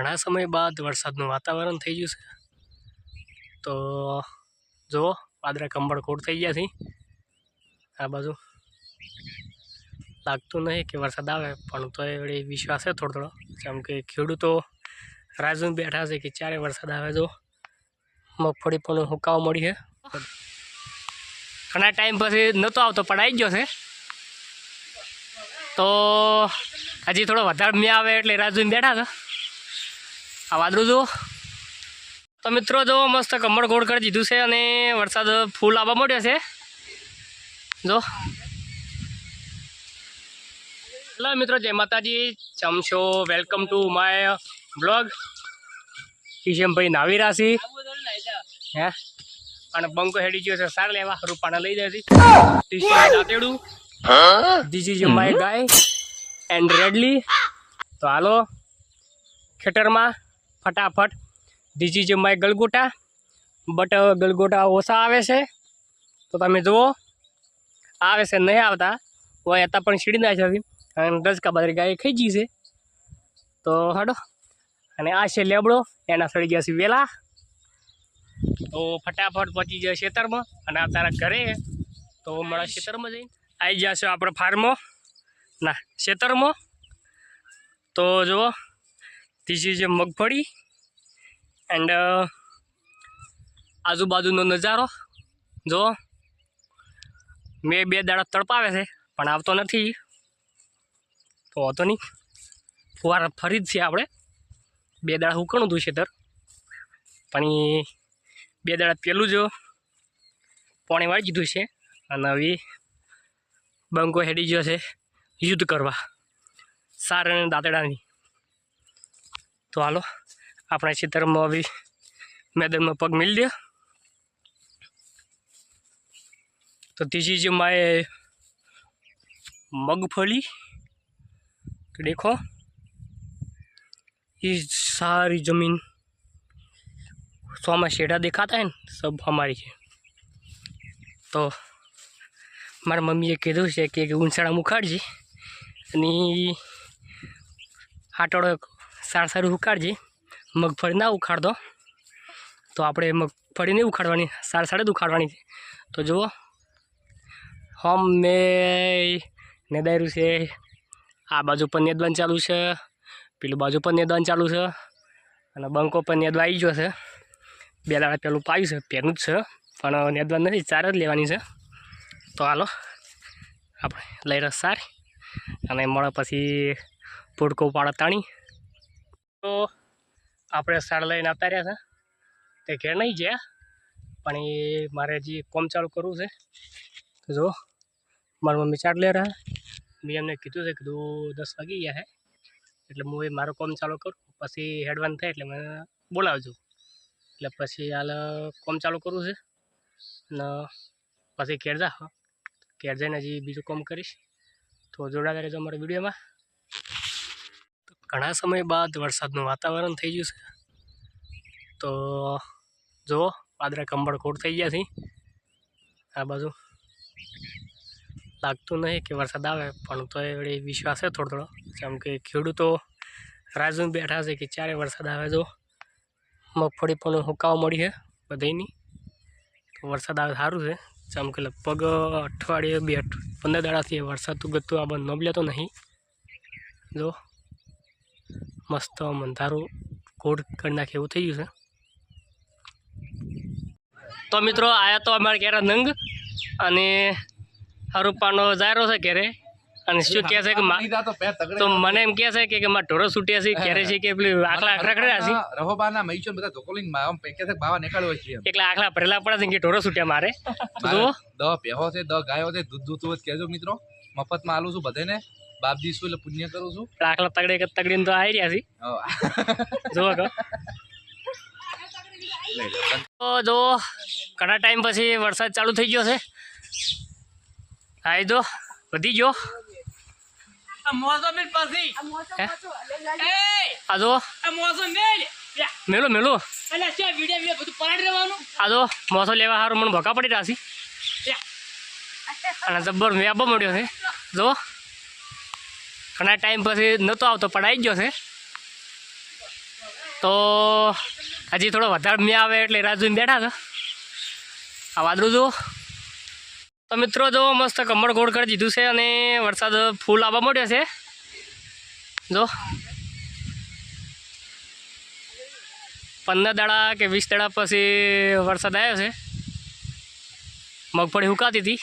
ઘણા સમય બાદ વરસાદનું વાતાવરણ થઈ ગયું છે. તો જુઓ, પાદરા કંબળ કોટ થઈ ગયા છે. આ બાજુ લાગતું નહીં કે વરસાદ આવે, પણ તો એ વિશ્વાસ છે થોડો થોડો. જેમ કે ખેડૂતો રાજુ બેઠા છે કે ક્યારે વરસાદ આવે જો. મગફળી પણ હુકાવ મળી છે. ઘણા ટાઈમ પછી નહોતો આવતો, પણ આવી ગયો છે. તો હજી થોડો વધારે મેં આવે એટલે રાજુ બેઠા છે. આ વાદળું જુઓ. તો મિત્રો જો મસ્ત કમળ ગોળ કરી દીધું છે અને વરસાદ ફૂલ આવવા માંડ્યો છે. જો હેલો મિત્રો જય માતાજી. ચમશો welcome to my blog Kishanbhai નાવી રાશી હે? અને બંકો હેડી ગયો છે સાર લેવા. રૂપાણા લઈ જાય દાંતેડું. ધીસ ઇઝ માય ગાય એન્ડ રેડલી તો હાલો ખેતરમાં ફટાફટ. ડીજી ઇઝ માય ગલગોટા બટ ગલગોટા ઓછા આવે છે. તો તમે જુઓ. આવે છે નહીં આવતા. હોય હતા પણ સીડી ના છે. અને રજકા બાદરી ગાય ખાઈ ગઈ છે. તો હડો. અને આ છે લેબડો. એના સડી ગયા છે વેલા. તો ફટાફટ પહોંચી જાય ખેતરમાં. અને આ તારા ઘરે. તો મારા ખેતરમાં જઈને આવી જશે આપણે ફાર્મો ના ખેતરમાં. તો જુઓ. ત્રીજી છે મગફળી. એન્ડ આજુબાજુનો નજારો, જો, મેં બે દાડા તડપાવે છે, પણ આવતો નથી. તો હોતો નહીં. ફુવારા ફરી જ છે આપણે. બે દાડા ઉકણું હતું ખેતર પણ બે દાડા પેલું જ પાણી વાળી દીધું છે. અને હવે બંકો હેડી ગયો છે યુદ્ધ કરવા. સાર અને દાંતડાની. તો હાલો. આપણા ખેતરમાં હવે મેદાનમાં પગ મિલ દે તો ત્રીજી જે માએ મગફળી तो देखो ये सारी जमीन सौ में शेडा दिखाता है ना सब हमारी है તો મારા મમ્મીએ કીધું છે કે ઊંચાળા ઉખાડજે અને હાટોડો સાર સારું ઉખાડજે મગફળી ના ઉખાડતો. તો આપણે મગફળી નહીં ઉખાડવાની સાર સાડે જ ઉખાડવાની છે. તો જુઓ, હમ ને દાયરું છે. આ બાજુ પણ નેદવાન ચાલુ છે. પેલું બાજુ પણ નેદવાન ચાલુ છે. અને બંકો પણ નેદવા આવી ગયો છે. બે દાડા પેલું પાયું છે પેનું જ છે. પણ નેદવાન નથી, ચાર જ લેવાની છે. તો હાલો, આપણે લઈ રસ સાર. અને મળે પછી પુડકો પાડો તાણી. તો આપણે સાડ લઈને આવતા રહ્યા છે. તે ઘેર નહીં ગયા, પણ એ મારે જે કોમ ચાલુ કરવું છે. તો જો મારી મમ્મી ચાડ લે મેં એમને કીધું છે કીધું દસ વાગી ગયા છે એટલે હું એ મારું કોમ ચાલુ કરું. પછી હેડવાન થાય એટલે મને બોલાવજો. એટલે પછી હાલ કોમ ચાલુ કરવું છે. અને પછી ઘેર જા. ઘેર જઈને હજી બીજું કોમ કરીશ. તો જોડાતા રહેજો અમારા વિડીયોમાં. ઘણા સમય બાદ વરસાદનું વાતાવરણ થઈ ગયું છે. તો જુઓ પાદરા કંબળ કોટ થઈ ગયા છે. આ બાજુ લાગતું નહીં કે વરસાદ આવે, પણ તો એ વિશ્વાસ છે થોડો થોડો. જેમ કે ખેડૂતો રાજુ બેઠા છે કે ક્યારે વરસાદ આવે જો. મગફળી પણ હુકાવ મળી છે બધાની તો વરસાદ આવે સારું છે. જેમ કે લગભગ અઠવાડિયે બે પંદર દાડાથી વરસાદ તો ગતું, આ બંધ નબળે તો નહીં. જો મસ્ત મંધારું કોડ કરી નાખે એવું થઈ ગયું છે. તો મિત્રો આયા તો અમારે ક્યારે નંગ અને હરુપાનો જાયરો છે ઘેરે અને શું કહે છે કે તો મને એમ કહે છે કે મારા ઢોરો છૂટ્યા છે ઘેરે છે કે પેલી આખલા આખરા છે. રહોબાના મહીચો બધા ધોકોલીનમાં આમ પૈકે છે બાવા નીકળ્યો છે એટલે આખલા ભરેલા પડે છે કે ઢોરો છૂટ્યા મારે. તો જુઓ. પેહો છે દહ ગાયો છે દૂધ દૂધ કહેજો મિત્રો. મફતમાં આલું છું બધાને બાપ દીશું એટલે પુણ્ય કરું છું. આખલા તગડે કે તગડીને તો આવી રહ્યા છે. જુઓ કહો તો જો ઘણા ટાઈમ પછી વરસાદ ચાલુ થઈ ગયો છે. આવી દો વધી ગયો. મેલો. મેલો આ જો મોસો લેવા સારું મને ભોકા પડી રહ્યા છે. અને જબ્બર મેં મળ્યો છે. જો. ઘણા ટાઈમ પછી નહોતો આવતો, પણ આવી ગયો છે. તો હજી થોડો વધારે મેં આવે એટલે રાહ બેઠા હતા આ વાદળું જુઓ. તો મિત્રો જો મસ્ત કમળ ગોળ કરી દીધું છે અને વરસાદ ફૂલ આવવા માંડ્યો છે. જો પંદર દાડા કે વીસ દાડા પછી વરસાદ આવ્યો છે. મગફળી હુકાતી હતી.